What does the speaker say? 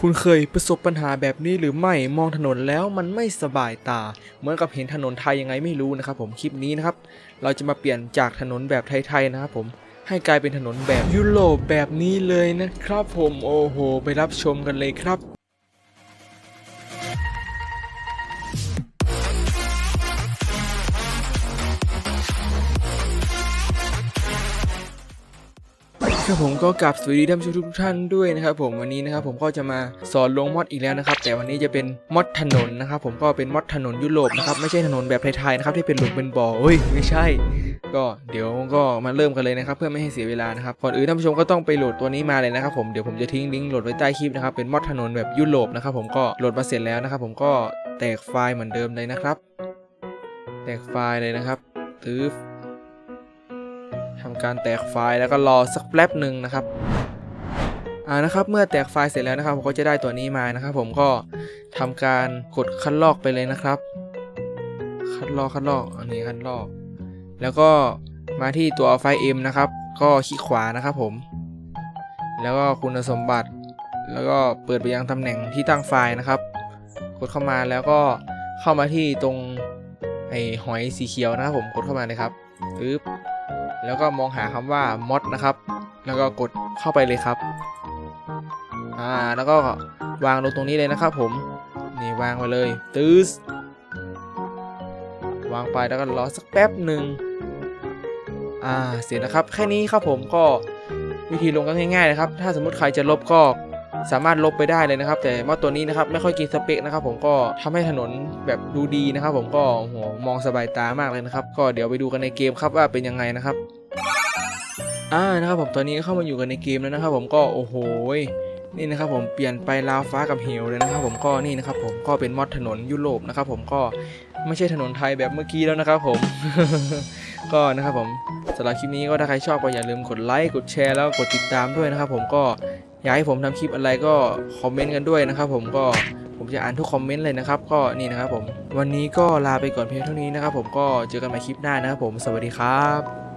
คุณเคยประสบปัญหาแบบนี้หรือไม่มองถนนแล้วมันไม่สบายตา เหมือนกับเห็นถนนไทยยังไงไม่รู้นะครับผมคลิปนี้นะครับ เราจะมาเปลี่ยนจากถนนแบบไทยๆนะครับผมให้กลายเป็นถนนแบบยุโรปแบบนี้เลยนะครับผมโอ้โห ไปรับชมกันเลยครับ ครับผมก็กลับสวัสดีท่านผู้ชมทุกท่านด้วยนะครับผมวันนี้นะครับผมก็จะมาสอนลงมอดอีกแล้วนะครับแต่วันนี้จะเป็นมอดถนนนะครับผมก็เป็นมอดถนนยุโรปนะครับไม่ใช่ถนนแบบไทยๆนะครับที่เป็นหลุมเป็นบ่อเฮ้ยไม่ใช่ ก็เดี๋ยวก็มาเริ่มกันเลยนะครับเพื่อไม่ให้เสียเวลานะครับก่อนอื่นท่านผู้ชมก็ต้องไปโหลดตัวนี้มาเลยนะครับผมเดี๋ยวผมจะทิ้งลิงก์โหลดไว้ใต้คลิปนะครับเป็นมอดถนนแบบยุโรปนะครับผมก็โหลดมาเสร็จแล้วนะครับผมก็แตกไฟล์เหมือนเดิมเลยนะครับ แตกไฟล์เลยนะครับตื้อ ทำการแตกไฟล์แล้วก็รอสักแป๊บหนึ่งนะครับอ่านะครับเมื่อแตกไฟล์เสร็จแล้วนะครับผมก็จะได้ตัวนี้มานะครับ ผมก็ทำการกดคัดลอกไปเลยนะครับ คัดลอกคัดลอกอันนี้คัดลอก แล้วก็มาที่ตัวไฟล์ M นะครับ ก็คลิกขวานะครับผม แล้วก็คุณสมบัติ แล้วก็เปิดไปยังตำแหน่งที่ตั้งไฟล์นะครับ กดเข้ามาแล้วก็เข้ามาที่ตรงไอ้หอยสีเขียวนะครับผมกดเข้ามาเลยครับปึ๊บ แล้วก็มองหาคำว่า mod นะครับ แล้วก็กดเข้าไปเลยครับอ่าแล้วก็วางลงตรงนี้เลยนะครับผม นี่วางไปเลยตื้อวางไปแล้วก็รอสักแป๊บหนึ่งอ่าเสร็จนะครับ แค่นี้ครับผมก็วิธีลงก็ง่ายๆนะครับ ถ้าสมมติใครจะลบก็ สามารถลบไปได้เลยนะครับ แต่มอดตัวนี้นะครับไม่ค่อยกินสเปคนะครับ ผมก็ทำให้ถนนแบบดูดีนะครับ ผมก็โอ้โหมองสบายตามากเลยนะครับ ก็เดี๋ยวไปดูกันในเกมครับว่าเป็นยังไงนะครับอ่านะครับผมตอนนี้ก็เข้ามาอยู่กันในเกมแล้วนะครับ ผมก็โอ้โหยนี่นะครับผมเปลี่ยนไปลาวฟ้ากับเหวเลยนะครับ ผมก็นี่นะครับผมก็เป็นมอดถนนยุโรปนะครับผมก็ไม่ใช่ถนนไทยแบบเมื่อกี้แล้วนะครับผม ก็นะครับผมสำหรับคลิปนี้ก็ถ้าใครชอบก็อย่าลืมกดไลค์กดแชร์แล้วกดติดตามด้วยนะครับ ผมก็ อยากให้ผมทำคลิปอะไรก็คอมเมนต์กันด้วยนะครับผมก็ผมจะอ่านทุกคอมเมนต์เลยนะครับ ก็นี่นะครับผม วันนี้ก็ลาไปก่อนเพียงเท่านี้นะครับผมก็เจอกันใหม่คลิปหน้านะครับผมสวัสดีครับ